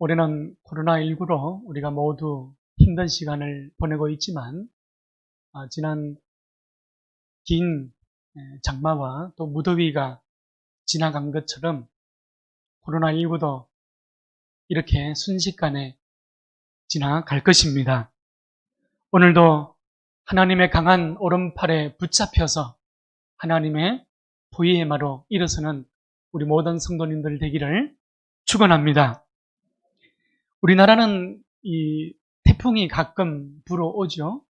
올해는 코로나19로 우리가 모두 힘든 시간을 보내고 있지만, 아, 지난 긴 에, 장마와 또 무더위가 지나간 것처럼 코로나19도 이렇게 순식간에 지나갈 것입니다. 오늘도 하나님의 강한 오른팔에 붙잡혀서 하나님의 보위의 마로 일어서는 우리 모든 성도님들 되기를 축원합니다. 우리나라는 이 태풍이 가끔 불어오죠.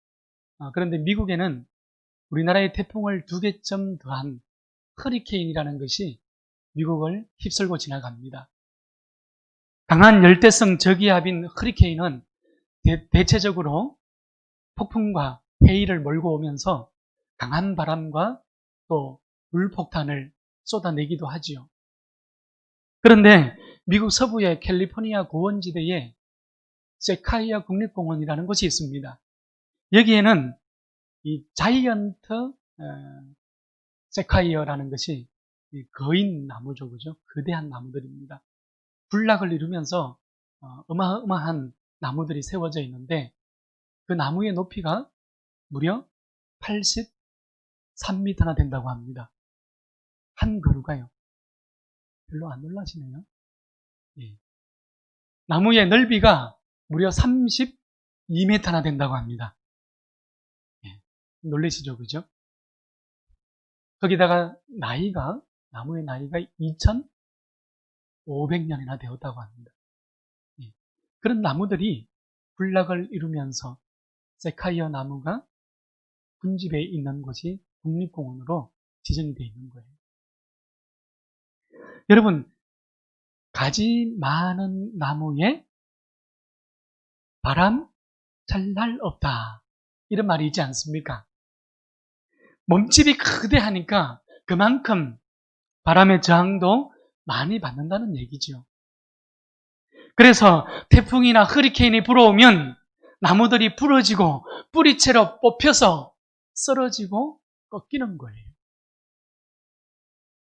아, 그런데 미국에는 우리나라의 태풍을 두 개점 더한 허리케인이라는 것이 미국을 휩쓸고 지나갑니다. 강한 열대성 저기압인 허리케인은 대, 체적으로 폭풍과 해일을 몰고 오면서 강한 바람과 또 물폭탄을 쏟아내기도 하지요. 그런데 미국 서부의 캘리포니아 고원지대에 세카이아 국립공원이라는 곳이 있습니다. 여기에는 이 자이언트 어, 세카이어라는 것이 거인 나무죠, 그죠? 거대한 나무들입니다. 군락을 이루면서 어, 어마어마한 나무들이 세워져 있는데 그 나무의 높이가 무려 83m나 된다고 합니다. 한 그루가요. 별로 안 놀라시네요. 예. 나무의 넓이가 무려 32m나 된다고 합니다. 예. 놀라시죠, 그죠? 거기다가 나이가, 나무의 나이가 2,500년이나 되었다고 합니다. 예. 그런 나무들이 군락을 이루면서 세카이어 나무가 군집에 있는 곳이 국립공원으로 지정이 되어 있는 거예요. 여러분, 가지 많은 나무에 바람 잘 날 없다. 이런 말이 있지 않습니까? 몸집이 크대하니까 그만큼 바람의 저항도 많이 받는다는 얘기죠. 그래서 태풍이나 허리케인이 불어오면 나무들이 부러지고 뿌리채로 뽑혀서 쓰러지고 꺾이는 거예요.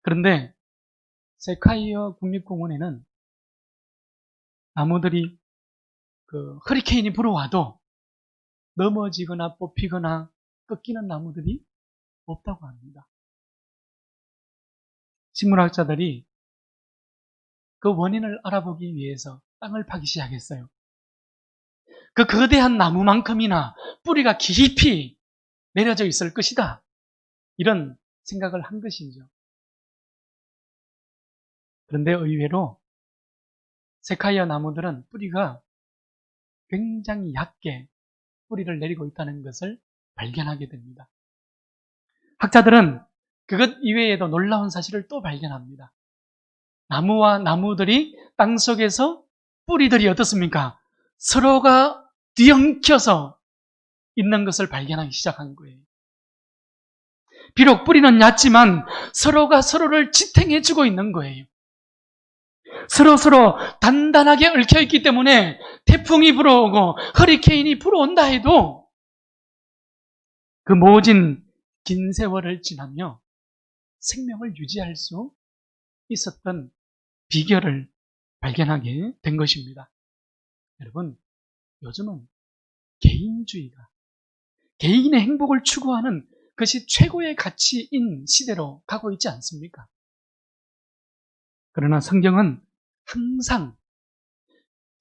그런데 세카이어 국립공원에는 나무들이 그 허리케인이 불어와도 넘어지거나 뽑히거나 꺾이는 나무들이 없다고 합니다. 식물학자들이 그 원인을 알아보기 위해서 땅을 파기 시작했어요. 그 거대한 나무만큼이나 뿌리가 깊이 내려져 있을 것이다. 이런 생각을 한 것이죠. 그런데 의외로 세카이어 나무들은 뿌리가 굉장히 얕게 뿌리를 내리고 있다는 것을 발견하게 됩니다. 학자들은 그것 이외에도 놀라운 사실을 또 발견합니다. 나무와 나무들이 땅 속에서 뿌리들이 어떻습니까? 서로가 뒤엉켜서 있는 것을 발견하기 시작한 거예요. 비록 뿌리는 얕지만 서로가 서로를 지탱해주고 있는 거예요. 서로 서로 단단하게 얽혀 있기 때문에 태풍이 불어오고 허리케인이 불어온다 해도 그 모진 긴 세월을 지나며 생명을 유지할 수 있었던 비결을 발견하게 된 것입니다. 여러분, 요즘은 개인주의가 개인의 행복을 추구하는 것이 최고의 가치인 시대로 가고 있지 않습니까? 그러나 성경은 항상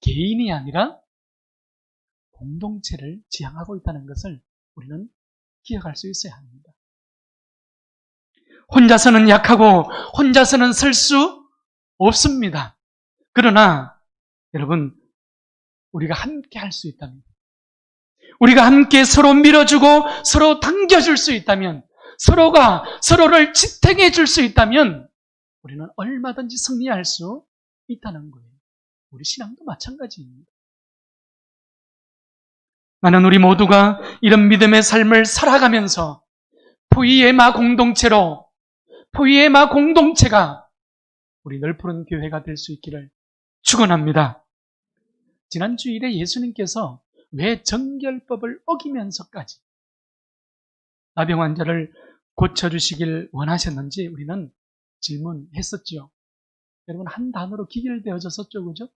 개인이 아니라 공동체를 지향하고 있다는 것을 우리는 기억할 수 있어야 합니다. 혼자서는 약하고 혼자서는 설 수 없습니다. 그러나 여러분 우리가 함께 할 수 있다면 우리가 함께 서로 밀어주고 서로 당겨줄 수 있다면 서로가 서로를 지탱해 줄 수 있다면 우리는 얼마든지 승리할 수 있다는 거예요. 우리 신앙도 마찬가지입니다. 나는 우리 모두가 이런 믿음의 삶을 살아가면서 포이에마 공동체로 포이에마 공동체가 우리 넓푸른 교회가 될 수 있기를 축원합니다. 지난 주일에 예수님께서 왜 정결법을 어기면서까지 나병 환자를 고쳐주시길 원하셨는지 우리는 질문했었지요. 여러분 한 단어로 기결되어졌었죠, 그죠?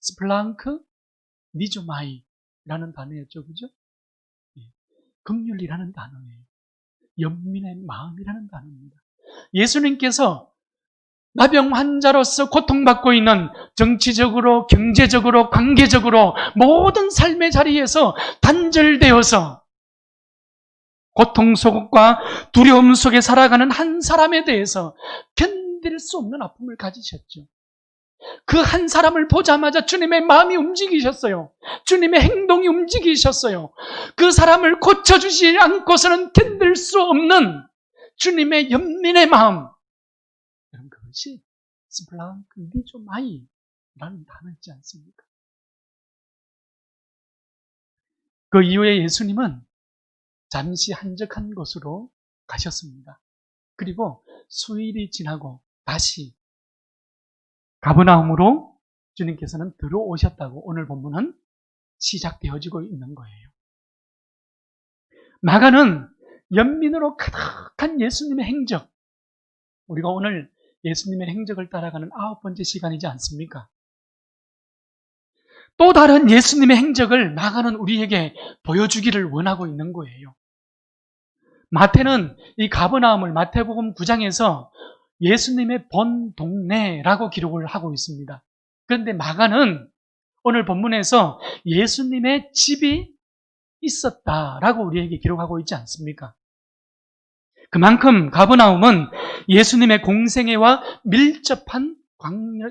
스플랑크 니조마이라는 단어였죠. 그죠? 예. 긍휼이라는 단어예요. 연민의 마음이라는 단어입니다. 예수님께서 나병 환자로서 고통받고 있는 정치적으로, 경제적으로, 관계적으로 모든 삶의 자리에서 단절되어서 고통 속과 두려움 속에 살아가는 한 사람에 대해서 견 딜 수 없는 아픔을 가지셨죠. 그 한 사람을 보자마자 주님의 마음이 움직이셨어요. 주님의 행동이 움직이셨어요. 그 사람을 고쳐주지 않고서는 견딜 수 없는 주님의 연민의 마음. 여러분, 그것이 스플랑크 니조마이라는 단어 있지 않습니까? 그 이후에 예수님은 잠시 한적한 곳으로 가셨습니다. 그리고 수일이 지나고 다시 가브나움으로 주님께서는 들어오셨다고 오늘 본문은 시작되어지고 있는 거예요. 마가는 연민으로 가득한 예수님의 행적. 우리가 오늘 예수님의 행적을 따라가는 아홉 번째 시간이지 않습니까? 또 다른 예수님의 행적을 마가는 우리에게 보여주기를 원하고 있는 거예요. 마태는 이 가버나움을 마태복음 9장에서 예수님의 본 동네라고 기록을 하고 있습니다. 그런데 마가는 오늘 본문에서 예수님의 집이 있었다라고 우리에게 기록하고 있지 않습니까? 그만큼 가버나움은 예수님의 공생애와 밀접한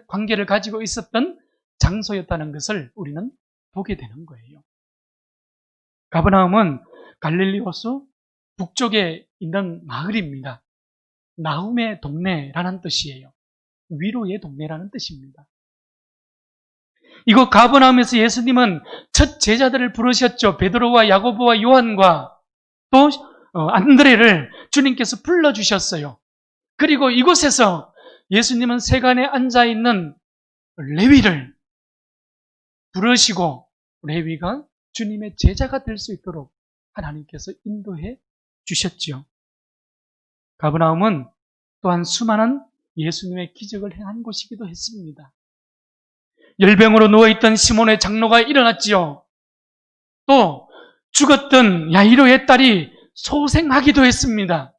관계를 가지고 있었던 장소였다는 것을 우리는 보게 되는 거예요. 가버나움은 갈릴리 호수 북쪽에 있는 마을입니다. 나움의 동네라는 뜻이에요. 위로의 동네라는 뜻입니다. 이곳 가버나움에서 예수님은 첫 제자들을 부르셨죠. 베드로와 야고보와 요한과 또 어, 안드레를 주님께서 불러 주셨어요. 그리고 이곳에서 예수님은 세간에 앉아 있는 레위를 부르시고 레위가 주님의 제자가 될 수 있도록 하나님께서 인도해 주셨지요. 가브나움은 또한 수많은 예수님의 기적을 행한 곳이기도 했습니다. 열병으로 누워있던 시몬의 장로가 일어났지요. 또 죽었던 야이로의 딸이 소생하기도 했습니다.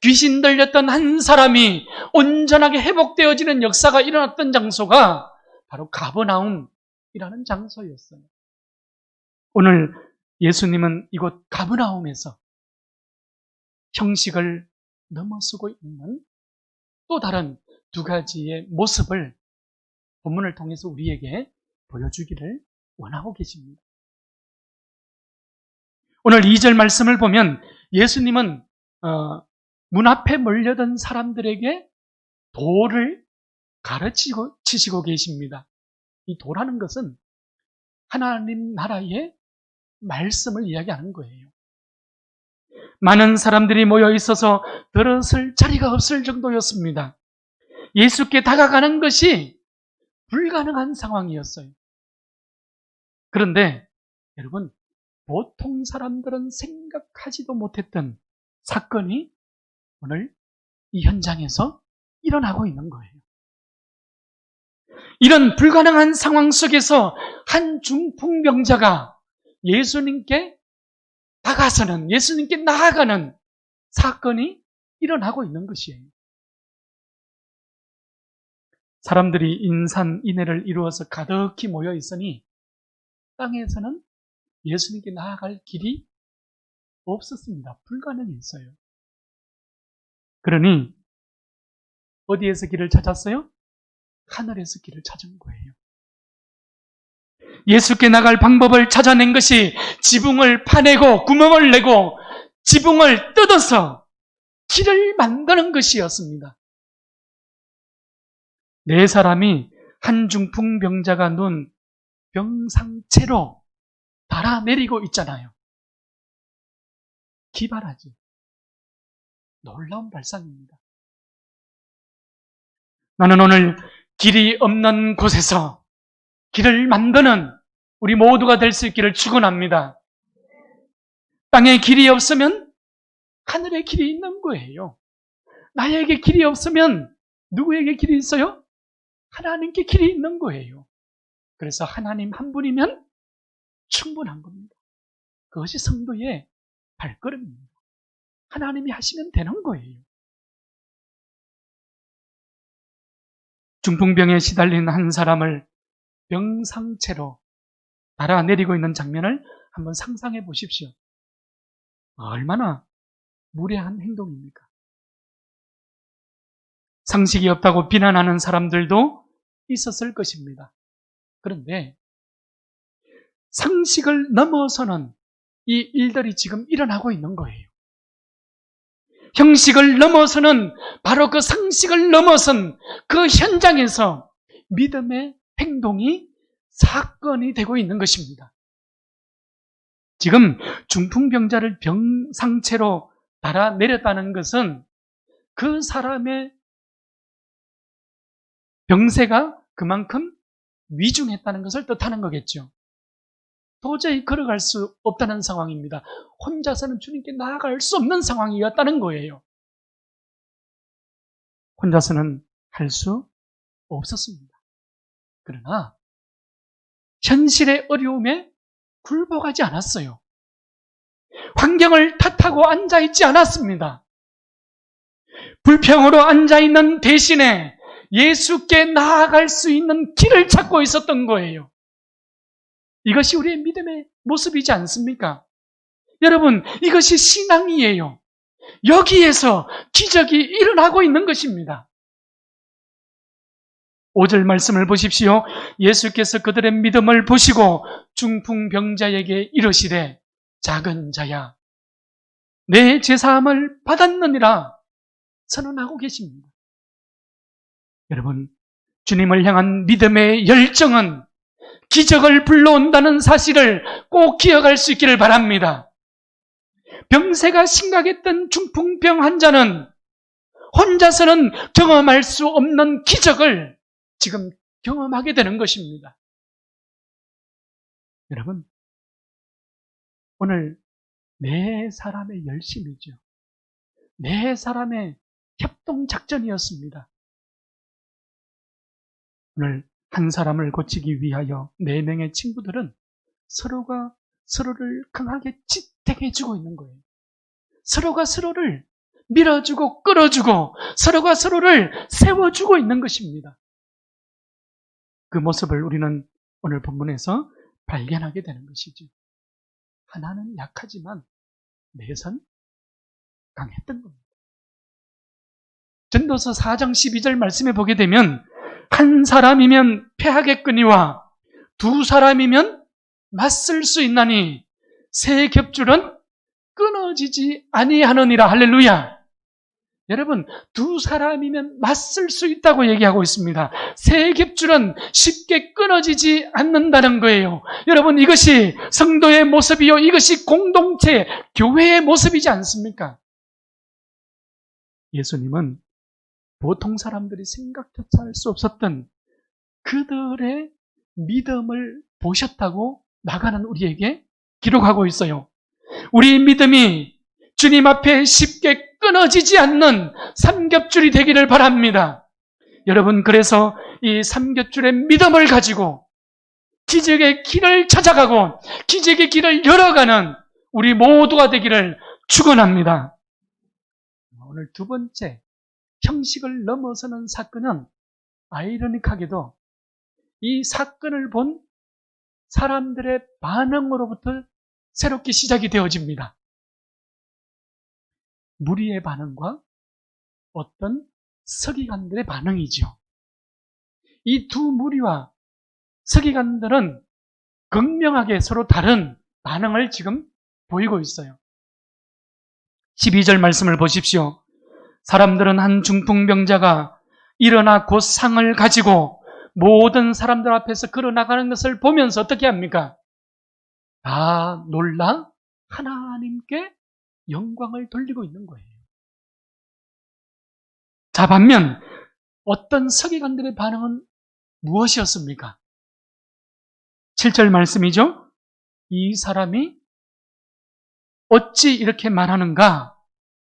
귀신 들렸던 한 사람이 온전하게 회복되어지는 역사가 일어났던 장소가 바로 가버나움이라는 장소였어요. 오늘 예수님은 이곳 가브나움에서 형식을 넘어서고 있는 또 다른 두 가지의 모습을 본문을 통해서 우리에게 보여주기를 원하고 계십니다. 오늘 2절 말씀을 보면 예수님은 어, 문 앞에 몰려든 사람들에게 도를 가르치고 치시고 계십니다. 이 도라는 것은 하나님 나라의 말씀을 이야기하는 거예요. 많은 사람들이 모여 있어서 들었을 자리가 없을 정도였습니다. 예수께 다가가는 것이 불가능한 상황이었어요. 그런데 여러분, 보통 사람들은 생각하지도 못했던 사건이 오늘 이 현장에서 일어나고 있는 거예요. 이런 불가능한 상황 속에서 한 중풍병자가 예수님께 다가서는 예수님께 나아가는 사건이 일어나고 있는 것이에요. 사람들이 인산 인해를 이루어서 가득히 모여 있으니 땅에서는 예수님께 나아갈 길이 없었습니다. 불가능했어요. 그러니 어디에서 길을 찾았어요? 하늘에서 길을 찾은 거예요. 예수께 나갈 방법을 찾아낸 것이 지붕을 파내고 구멍을 내고 지붕을 뜯어서 길을 만드는 것이었습니다. 네 사람이 한 중풍병자가 눈 병상체로 달아내리고 있잖아요. 기발하지. 놀라운 발상입니다. 나는 오늘 길이 없는 곳에서 길을 만드는 우리 모두가 될 수 있기를 축원합니다. 땅에 길이 없으면 하늘에 길이 있는 거예요. 나에게 길이 없으면 누구에게 길이 있어요? 하나님께 길이 있는 거예요. 그래서 하나님 한 분이면 충분한 겁니다. 그것이 성도의 발걸음입니다. 하나님이 하시면 되는 거예요. 중풍병에 시달린 한 사람을 병상체로 달아내리고 있는 장면을 한번 상상해 보십시오. 얼마나 무례한 행동입니까? 상식이 없다고 비난하는 사람들도 있었을 것입니다. 그런데 상식을 넘어서는 이 일들이 지금 일어나고 있는 거예요. 형식을 넘어서는 바로 그 상식을 넘어선 그 현장에서 믿음의 행동이 사건이 되고 있는 것입니다. 지금 중풍병자를 병상체로 달아내렸다는 것은 그 사람의 병세가 그만큼 위중했다는 것을 뜻하는 거겠죠. 도저히 걸어갈 수 없다는 상황입니다. 혼자서는 주님께 나아갈 수 없는 상황이었다는 거예요. 혼자서는 할 수 없었습니다. 그러나 현실의 어려움에 굴복하지 않았어요. 환경을 탓하고 앉아있지 않았습니다. 불평으로 앉아있는 대신에 예수께 나아갈 수 있는 길을 찾고 있었던 거예요. 이것이 우리의 믿음의 모습이지 않습니까? 여러분, 이것이 신앙이에요. 여기에서 기적이 일어나고 있는 것입니다. 5절 말씀을 보십시오. 예수께서 그들의 믿음을 보시고 중풍병자에게 이르시되 작은 자야 내 제사함을 받았느니라 선언하고 계십니다. 여러분, 주님을 향한 믿음의 열정은 기적을 불러온다는 사실을 꼭 기억할 수 있기를 바랍니다. 병세가 심각했던 중풍병 환자는 혼자서는 경험할 수 없는 기적을 지금 경험하게 되는 것입니다. 여러분, 오늘 네 사람의 열심이죠. 네 사람의 협동작전이었습니다. 오늘 한 사람을 고치기 위하여 네 명의 친구들은 서로가 서로를 강하게 지탱해주고 있는 거예요. 서로가 서로를 밀어주고 끌어주고 서로가 서로를 세워주고 있는 것입니다. 그 모습을 우리는 오늘 본문에서 발견하게 되는 것이죠. 하나는 약하지만 넷은 강했던 겁니다. 전도서 4장 12절 말씀에 보게 되면 한 사람이면 패하겠거니와 두 사람이면 맞설 수 있나니 세 겹줄은 끊어지지 아니하느니라 할렐루야. 여러분 두 사람이면 맞설 수 있다고 얘기하고 있습니다. 세 겹줄은 쉽게 끊어지지 않는다는 거예요. 여러분 이것이 성도의 모습이요 이것이 공동체 교회의 모습이지 않습니까? 예수님은 보통 사람들이 생각조차 할 수 없었던 그들의 믿음을 보셨다고 나가는 우리에게 기록하고 있어요. 우리 믿음이 주님 앞에 쉽게 끊어지지 않는 삼겹줄이 되기를 바랍니다. 여러분, 그래서 이 삼겹줄의 믿음을 가지고 기적의 길을 찾아가고 기적의 길을 열어가는 우리 모두가 되기를 축원합니다. 오늘 두 번째 형식을 넘어서는 사건은 아이러닉하게도 이 사건을 본 사람들의 반응으로부터 새롭게 시작이 되어집니다. 무리의 반응과 어떤 서기관들의 반응이죠. 이 두 무리와 서기관들은 극명하게 서로 다른 반응을 지금 보이고 있어요. 12절 말씀을 보십시오. 사람들은 한 중풍병자가 일어나 곧 상을 가지고 모든 사람들 앞에서 걸어나가는 것을 보면서 어떻게 합니까? 다 놀라 하나님께 영광을 돌리고 있는 거예요. 자, 반면 어떤 서기관들의 반응은 무엇이었습니까? 7절 말씀이죠. 이 사람이 어찌 이렇게 말하는가?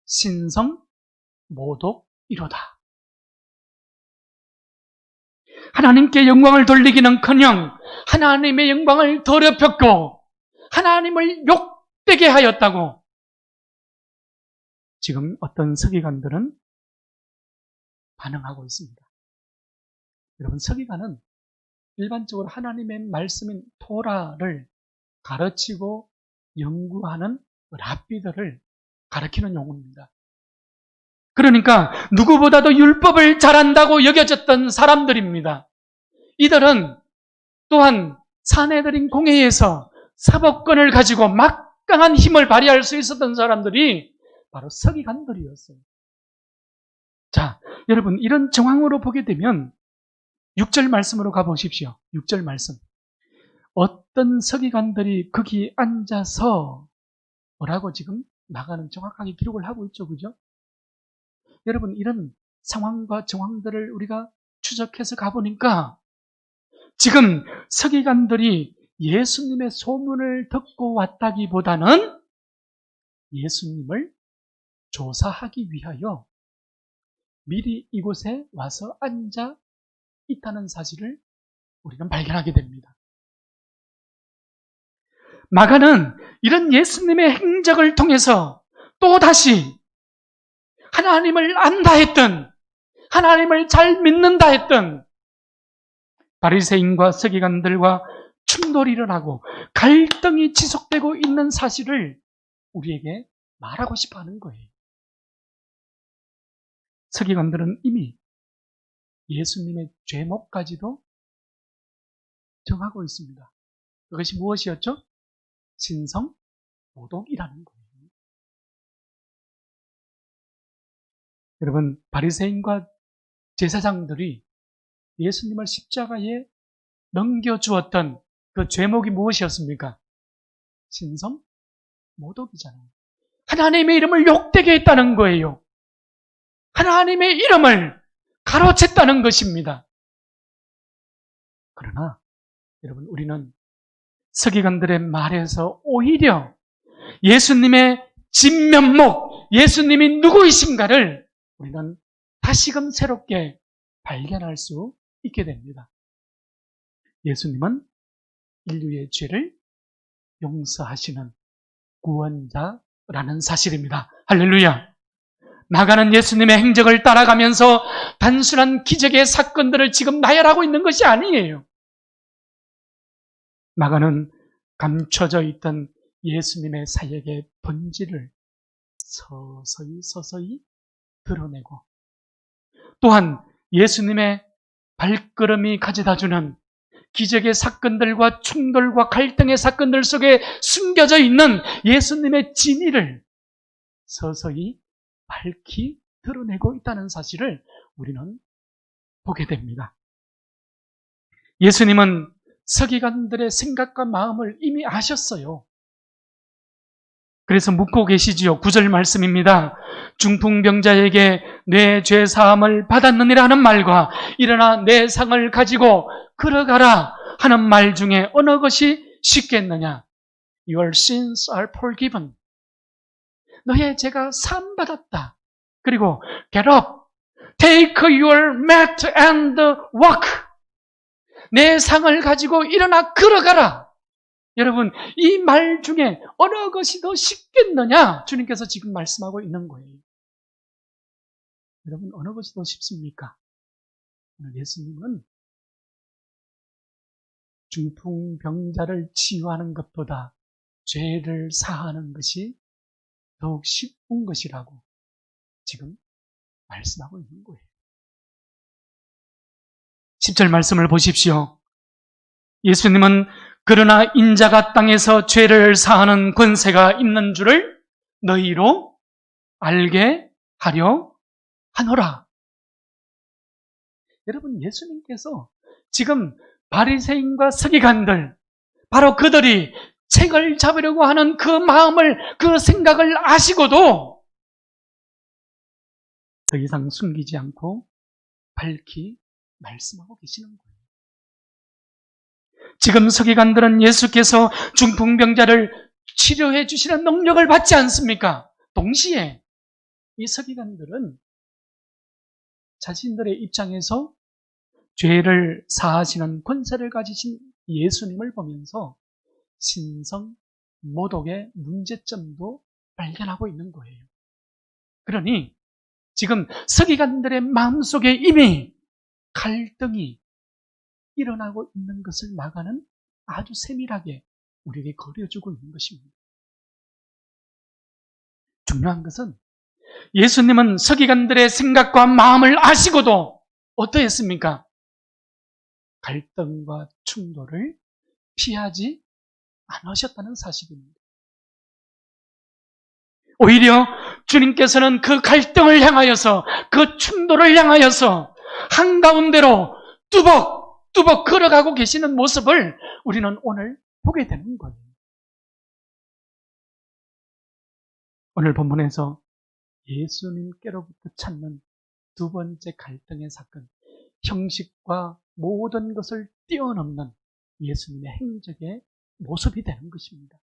신성 모독 이로다. 하나님께 영광을 돌리기는 커녕 하나님의 영광을 더럽혔고 하나님을 욕되게 하였다고 지금 어떤 서기관들은 반응하고 있습니다. 여러분 서기관은 일반적으로 하나님의 말씀인 토라를 가르치고 연구하는 랍비들을 가르치는 용어입니다. 그러니까 누구보다도 율법을 잘한다고 여겨졌던 사람들입니다. 이들은 또한 사내들인 공회에서 사법권을 가지고 막강한 힘을 발휘할 수 있었던 사람들이 바로 서기관들이었어요. 자, 여러분 이런 정황으로 보게 되면 6절 말씀으로 가보십시오. 6절 말씀. 어떤 서기관들이 거기 앉아서 뭐라고 지금 나가는 정확하게 기록을 하고 있죠. 그죠? 여러분, 이런 상황과 정황들을 우리가 추적해서 가보니까 지금 서기관들이 예수님의 소문을 듣고 왔다기보다는 예수님을 조사하기 위하여 미리 이곳에 와서 앉아 있다는 사실을 우리는 발견하게 됩니다. 마가는 이런 예수님의 행적을 통해서 또 다시 하나님을 안다 했던 하나님을 잘 믿는다 했던 바리새인과 서기관들과 충돌이 일어나고 갈등이 지속되고 있는 사실을 우리에게 말하고 싶어 하는 거예요. 서기관들은 이미 예수님의 죄목까지도 정하고 있습니다. 그것이 무엇이었죠? 신성 모독이라는 거예요. 여러분 바리새인과 제사장들이 예수님을 십자가에 넘겨주었던 그 죄목이 무엇이었습니까? 신성 모독이잖아요. 하나님의 이름을 욕되게 했다는 거예요. 하나님의 이름을 가로챘다는 것입니다. 그러나 여러분 우리는 서기관들의 말에서 오히려 예수님의 진면목, 예수님이 누구이신가를 우리는 다시금 새롭게 발견할 수 있게 됩니다. 예수님은 인류의 죄를 용서하시는 구원자라는 사실입니다. 할렐루야. 나가는 예수님의 행적을 따라가면서 단순한 기적의 사건들을 지금 나열하고 있는 것이 아니에요. 나가는 감춰져 있던 예수님의 사역의 본질을 서서히 서서히 드러내고 또한 예수님의 발걸음이 가져다주는 기적의 사건들과 충돌과 갈등의 사건들 속에 숨겨져 있는 예수님의 진위를 서서히 밝히 드러내고 있다는 사실을 우리는 보게 됩니다. 예수님은 서기관들의 생각과 마음을 이미 아셨어요. 그래서 묻고 계시지요. 구절 말씀입니다. 중풍병자에게 내 죄 사함을 받았느니라 하는 말과 일어나 내 상을 가지고 걸어가라 하는 말 중에 어느 것이 쉽겠느냐? Your sins are forgiven. 너의 죄가 산 받았다. 그리고 get up, take your mat and walk. 내 상을 가지고 일어나 걸어가라. 여러분, 이 말 중에 어느 것이 더 쉽겠느냐? 주님께서 지금 말씀하고 있는 거예요. 여러분, 어느 것이 더 쉽습니까? 예수님은 중풍병자를 치유하는 것보다 죄를 사하는 것이 더욱 쉽은 것이라고 지금 말씀하고 있는 거예요. 10절 말씀을 보십시오. 예수님은 그러나 인자가 땅에서 죄를 사하는 권세가 있는 줄을 너희로 알게 하려 하노라. 여러분 예수님께서 지금 바리새인과 서기관들 바로 그들이 책을 잡으려고 하는 그 마음을 그 생각을 아시고도 더 이상 숨기지 않고 밝히 말씀하고 계시는 거예요. 지금 서기관들은 예수께서 중풍병자를 치료해 주시는 능력을 받지 않습니까? 동시에 이 서기관들은 자신들의 입장에서 죄를 사하시는 권세를 가지신 예수님을 보면서 신성 모독의 문제점도 발견하고 있는 거예요. 그러니 지금 서기관들의 마음속에 이미 갈등이 일어나고 있는 것을 나가는 아주 세밀하게 우리에게 거려주고 있는 것입니다. 중요한 것은 예수님은 서기관들의 생각과 마음을 아시고도 어떠했습니까? 갈등과 충돌을 피하지 않으셨다는 사실입니다. 오히려 주님께서는 그 갈등을 향하여서 그 충돌을 향하여서 한가운데로 뚜벅 뚜벅 걸어가고 계시는 모습을 우리는 오늘 보게 되는 거예요. 오늘 본문에서 예수님께로부터 찾는 두 번째 갈등의 사건, 형식과 모든 것을 뛰어넘는 예수님의 행적의 모습이 되는 것입니다.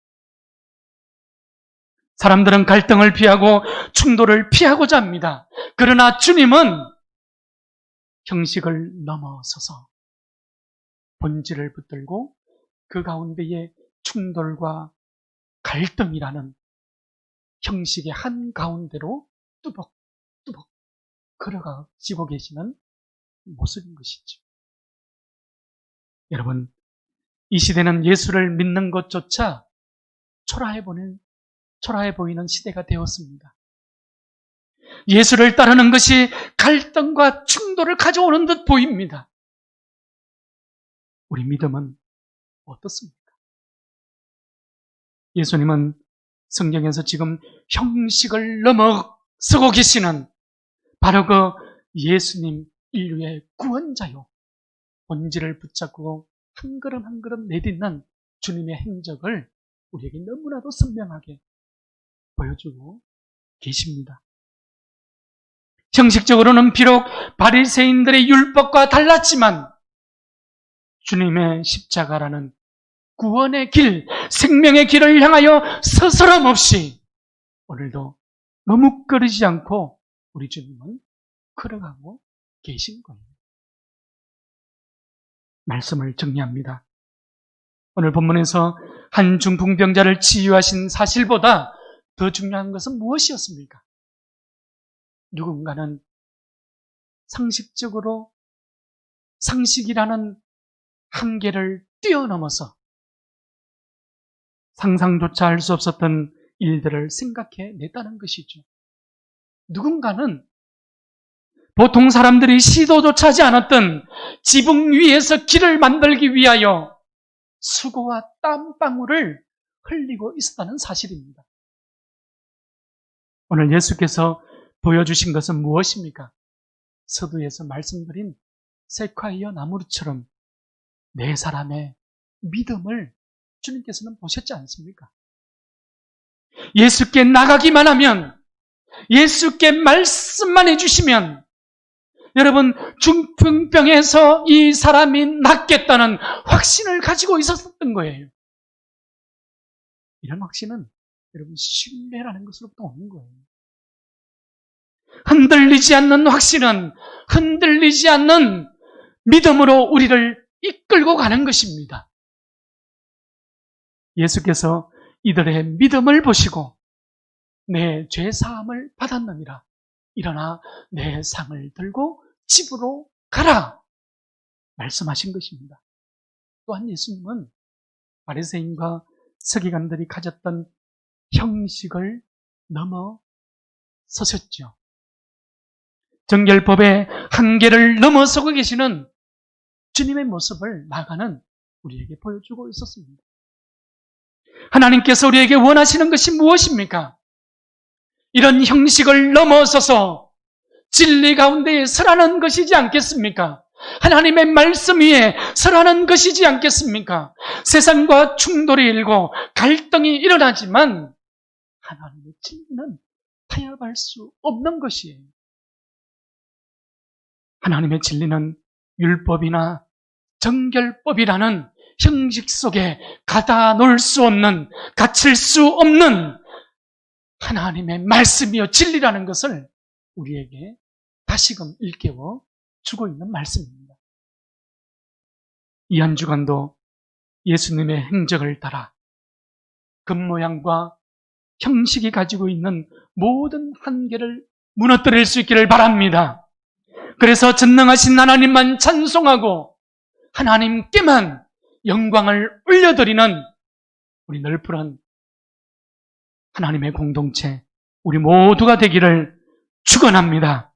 사람들은 갈등을 피하고 충돌을 피하고자 합니다. 그러나 주님은 형식을 넘어서서 본질을 붙들고 그 가운데에 충돌과 갈등이라는 형식의 한 가운데로 뚜벅뚜벅 걸어가시고 계시는 모습인 것이죠. 여러분, 이 시대는 예수를 믿는 것조차 초라해 보는, 초라해 보이는 시대가 되었습니다. 예수를 따르는 것이 갈등과 충돌을 가져오는 듯 보입니다. 우리 믿음은 어떻습니까? 예수님은 성경에서 지금 형식을 넘어서고 계시는 바로 그 예수님 인류의 구원자요. 본질을 붙잡고 한 걸음 한 걸음 내딛는 주님의 행적을 우리에게 너무나도 선명하게 보여주고 계십니다. 형식적으로는 비록 바리새인들의 율법과 달랐지만 주님의 십자가라는 구원의 길, 생명의 길을 향하여 서스럼 없이 오늘도 머뭇거리지 않고 우리 주님은 걸어가고 계신 거예요. 말씀을 정리합니다. 오늘 본문에서 한 중풍병자를 치유하신 사실보다 더 중요한 것은 무엇이었습니까? 누군가는 상식적으로 상식이라는 한계를 뛰어넘어서 상상조차 할 수 없었던 일들을 생각해 냈다는 것이죠. 누군가는 보통 사람들이 시도조차 하지 않았던 지붕 위에서 길을 만들기 위하여 수고와 땀방울을 흘리고 있었다는 사실입니다. 오늘 예수께서 보여주신 것은 무엇입니까? 서두에서 말씀드린 세콰이어 나무처럼 네 사람의 믿음을 주님께서는 보셨지 않습니까? 예수께 나가기만 하면, 예수께 말씀만 해주시면, 여러분, 중풍병에서 이 사람이 낫겠다는 확신을 가지고 있었던 거예요. 이런 확신은 여러분 신뢰라는 것으로부터 오는 거예요. 흔들리지 않는 확신은 흔들리지 않는 믿음으로 우리를 이끌고 가는 것입니다. 예수께서 이들의 믿음을 보시고 내 죄 사함을 받았느니라. 일어나 내 상을 들고 집으로 가라. 말씀하신 것입니다. 또한 예수님은 바리새인과 서기관들이 가졌던 형식을 넘어 서셨죠. 정결법의 한계를 넘어서고 계시는 주님의 모습을 나가는 우리에게 보여주고 있었습니다. 하나님께서 우리에게 원하시는 것이 무엇입니까? 이런 형식을 넘어서서 진리 가운데에 설하는 것이지 않겠습니까? 하나님의 말씀 위에 설하는 것이지 않겠습니까? 세상과 충돌이 일고 갈등이 일어나지만 하나님의 진리는 타협할 수 없는 것이에요. 하나님의 진리는 율법이나 정결법이라는 형식 속에 가다 놓을 수 없는, 갇힐 수 없는 하나님의 말씀이요 진리라는 것을 우리에게 다시금 일깨워 주고 있는 말씀입니다. 이 한 주간도 예수님의 행적을 따라 겉모양과 형식이 가지고 있는 모든 한계를 무너뜨릴 수 있기를 바랍니다. 그래서 전능하신 하나님만 찬송하고 하나님께만 영광을 올려드리는 우리 넓은 하나님의 공동체, 우리 모두가 되기를 축원합니다.